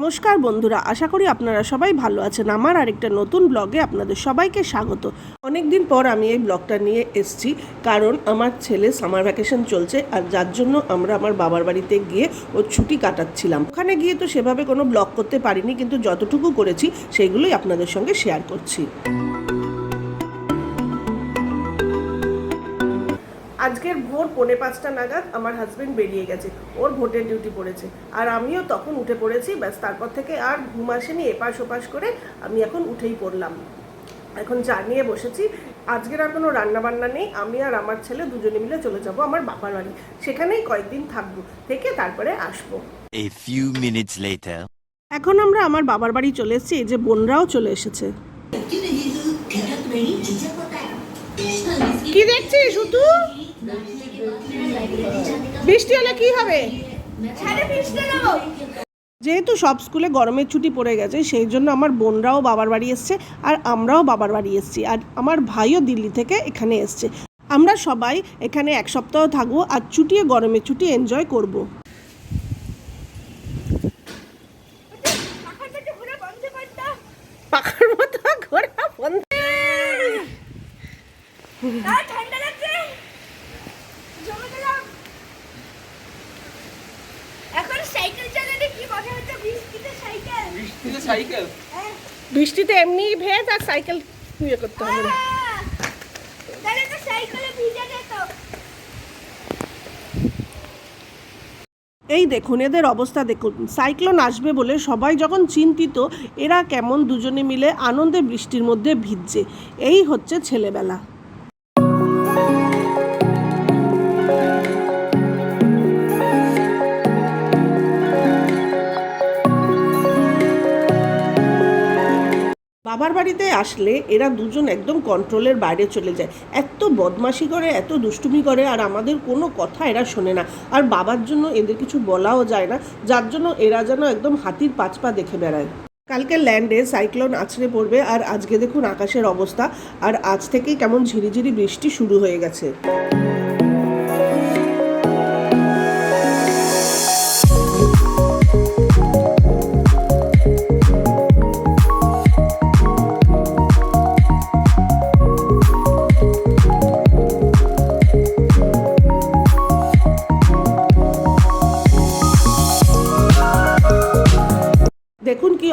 নমস্কার বন্ধুরা, আশা করি আপনারা সবাই ভালো আছেন। আমার আরেকটা নতুন ব্লগে আপনাদের সবাইকে স্বাগত। অনেক দিন পর আমি এই ব্লগটা নিয়ে এসছি, কারণ আমার ছেলে সামার ভ্যাকেশন চলছে আর যার জন্য আমরা আমার বাবার বাড়িতে গিয়ে ওর ছুটি কাটাচ্ছিলাম। ওখানে গিয়ে তো সেভাবে কোনো ব্লগ করতে পারিনি, কিন্তু যতটুকু করেছি সেইগুলোই আপনাদের সঙ্গে শেয়ার করছি। আজকের ভোর পৌনে পাঁচটা নাগাদ আমার হাজবেন্ড বেরিয়ে গেছে। ওর ভোটের ডিউটি পড়েছে। আর আমিও তখন উঠে পড়েছি ব্যাস তারপর থেকে আর ঘুম আসেনি এপাশ ওপাশ করে আমি এখন উঠেই পড়লাম। এখন চা নিয়ে বসেছি। আজকের আর কোনো রান্না বান্না নেই। আমি আর আমার ছেলে দুজনে মিলে চলে যাব আমার বাবার বাড়ি। সেখানেই কয়েকদিন থাকব থেকে তারপরে আসব। A few minutes later. এখন আমরা আমার বাবার বাড়ি চলে এসেছি এই যে বোনরাও চলে এসেছে। কি দেখছিস শুধু বৃষ্টি হলে কি হবে? যেহেতু সব স্কুলে গরমের ছুটি পড়ে গেছে সেই জন্য আমার বোনরাও বাবার বাড়ি এসছে আর আমরাও বাবার বাড়ি এসছি আর আমার ভাইও দিল্লি থেকে এখানে এসছে। আমরা সবাই এখানে এক সপ্তাহ থাকব আর ছুটিয়ে গরমের ছুটি এনজয় করব। পাখার মতো ঘোরা বন্ধ। এখন সাইকেল চালালে কি মজা হচ্ছে? বৃষ্টিতে সাইকেল। বৃষ্টিতে সাইকেল? হ্যাঁ। বৃষ্টিতে এমনি ভেজ আর সাইকেল ইয়ে করতে হবে। তাহলে তো সাইকেলে ভিজে যেত। এই দেখুন এদের অবস্থা দেখুন। সাইক্লোন আসবে বলে সবাই যখন চিন্তিত এরা কেমন দুজনে মিলে আনন্দে বৃষ্টির মধ্যে ভিজছে। এই হচ্ছে ছেলেবেলা। বাবার বাড়িতে আসলে এরা দুজন একদম কন্ট্রোলের বাইরে চলে যায়। এত বদমাশি করে, এত দুষ্টুমি করে, আর আমাদের কোনো কথা এরা শোনে না। আর বাবার জন্য এদের কিছু বলাও যায় না, যার জন্য এরা যেন একদম হাতির পাঁচ পা দেখে বেড়ায়। কালকে ল্যান্ডে সাইক্লোন আছড়ে পড়বে, আর আজকে দেখুন আকাশের অবস্থা, আর আজ থেকেই কেমন ঝিরিঝিরি বৃষ্টি শুরু হয়ে গেছে।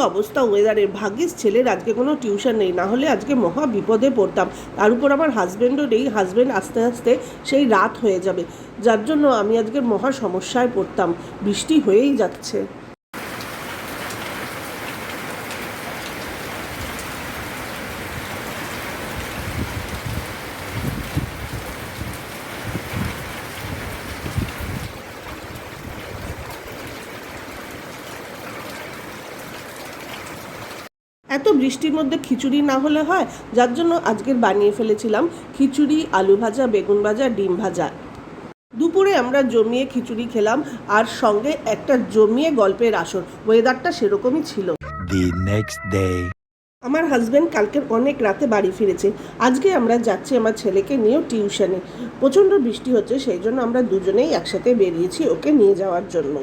অবস্থা ওয়েদারের ভাগ্যিস ছেলের আজকে কোনো টিউশন নেই না হলে আজকে মহা বিপদে পড়তাম। তার উপর আমার হাজব্যান্ডও নেই হাজব্যান্ড আস্তে আস্তে সেই রাত হয়ে যাবে। যার জন্য আমি আজকে মহা সমস্যায় পড়তাম। বৃষ্টি হয়েই যাচ্ছে। এত বৃষ্টির মধ্যে খিচুড়ি না হলে হয় যার জন্য আজকের বানিয়ে ফেলেছিলাম খিচুড়ি আলু ভাজা বেগুন ভাজা ডিম ভাজা। দুপুরে আমরা জমিয়ে খিচুড়ি খেলাম আর সঙ্গে একটা জমিয়ে গল্পের আসর। ওয়েদারটা সেরকমই ছিল. আমার হাজব্যান্ড কালকের অনেক রাতে বাড়ি ফিরেছে। আজকে আমরা যাচ্ছি আমার ছেলেকে নিয়েও টিউশনে। প্রচণ্ড বৃষ্টি হচ্ছে সেই জন্য আমরা দুজনেই একসাথে বেরিয়েছি ওকে নিয়ে যাওয়ার জন্য।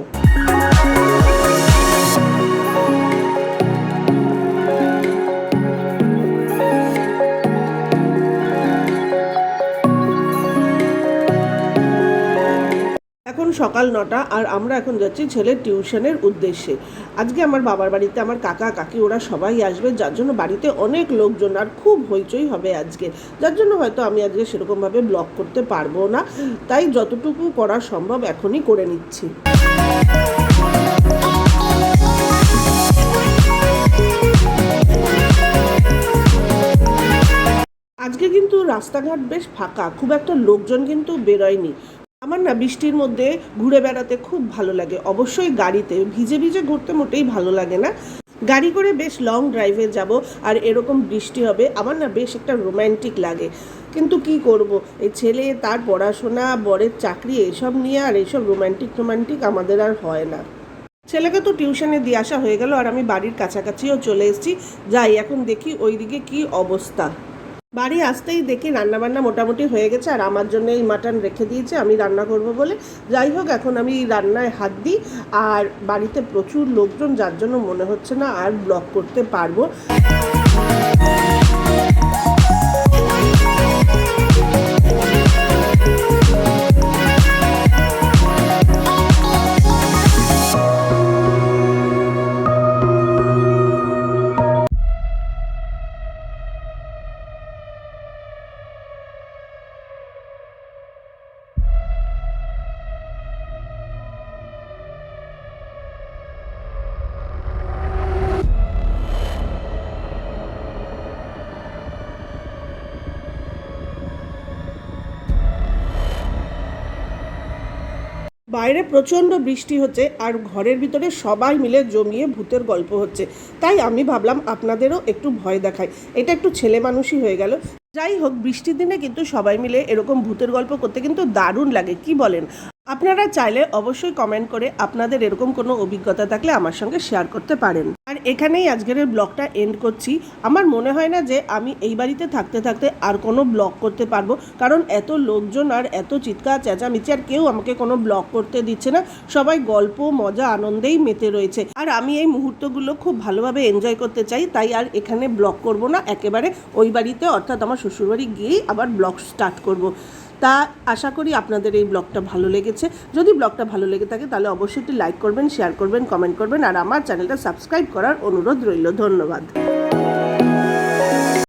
সকাল নটা আর আমরা এখন যাচ্ছি ছেলের টিউশনের উদ্দেশ্যে। আজকে আমার বাবার বাড়িতে আমার কাকা, কাকি ওরা সবাই আসবে, যার জন্য বাড়িতে অনেক লোকজন আর খুব হইচই হবে আজকে। যার জন্য হয়তো আমি আজকে সেরকমভাবে ব্লগ করতে পারব না। তাই যতটুকু করা সম্ভব এখনই করে নিচ্ছি। আজকে কিন্তু রাস্তাঘাট বেশ ফাঁকা, খুব একটা লোকজন কিন্তু বেরোয়নি। আমার না বৃষ্টির মধ্যে ঘুরে বেড়াতে খুব ভালো লাগে। অবশ্যই গাড়িতে ভিজে ভিজে ঘুরতে মোটেই ভালো লাগে না। গাড়ি করে বেশ লং ড্রাইভে যাব আর এরকম বৃষ্টি হবে, আমার না বেশ একটা রোম্যান্টিক লাগে। কিন্তু কি করব? এই ছেলে, তার পড়াশোনা, বরের চাকরি, এসব নিয়ে আর এইসব রোম্যান্টিক রোম্যান্টিক আমাদের আর হয় না। ছেলেকে তো টিউশনে দিয়ে আসা হয়ে গেল আর আমি বাড়ির কাছাকাছিও চলে এসেছি। যাই, এখন দেখি ওইদিকে কি অবস্থা। বাড়ি আসতেই দেখি রান্না বান্না মোটামুটি হয়ে গেছে, আর আমার জন্য এই মাটন রেখে দিয়েছে, আমি রান্না করব বলে। যাই হোক, এখন আমি রান্নায় হাত দিই, আর বাড়িতে প্রচুর লোকজন, যার জন্য মনে হচ্ছে না আর ব্লগ করতে পারব। বাইরে প্রচণ্ড বৃষ্টি হচ্ছে আর ঘরের ভিতরে সবাই মিলে জমিয়ে ভূতের গল্প হচ্ছে। তাই আমি ভাবলাম আপনাদেরও একটু ভয় দেখাই। এটা একটু ছেলে মানুষই হয়ে গেল। যাই হোক, বৃষ্টির দিনে কিন্তু সবাই মিলে এরকম ভূতের গল্প করতে কিন্তু দারুণ লাগে। কি বলেন? আপনারা চাইলে অবশ্যই কমেন্ট করে আপনাদের এরকম কোনো অভিজ্ঞতা থাকলে আমার সঙ্গে শেয়ার করতে পারেন। আর এখানেই আজকের ব্লগটা এন্ড করছি। আমার মনে হয় না যে আমি এই বাড়িতে থাকতে থাকতে আর কোনো ব্লগ করতে পারব। কারণ এত লোকজন আর এত চিৎকার, চেঁচামেচি, আর কেউ আমাকে কোনো ব্লগ করতে দিচ্ছে না। সবাই গল্প, মজা, আনন্দেই মেতে রয়েছে। আর আমি এই মুহূর্তগুলো খুব ভালোভাবে এনজয় করতে চাই, তাই আর এখানে ব্লগ করব না। একেবারে ওই বাড়িতে, অর্থাৎ আমার শ্বশুরবাড়ি গিয়েই আবার ব্লগ স্টার্ট করব। তা আশা করি আপনাদের এই ব্লগটা ভালো লেগেছে। যদি ব্লগটা ভালো লেগে থাকে তাহলে অবশ্যই একটি লাইক করবেন শেয়ার করবেন কমেন্ট করবেন, আর আমার চ্যানেলটা সাবস্ক্রাইব করার অনুরোধ রইল। ধন্যবাদ।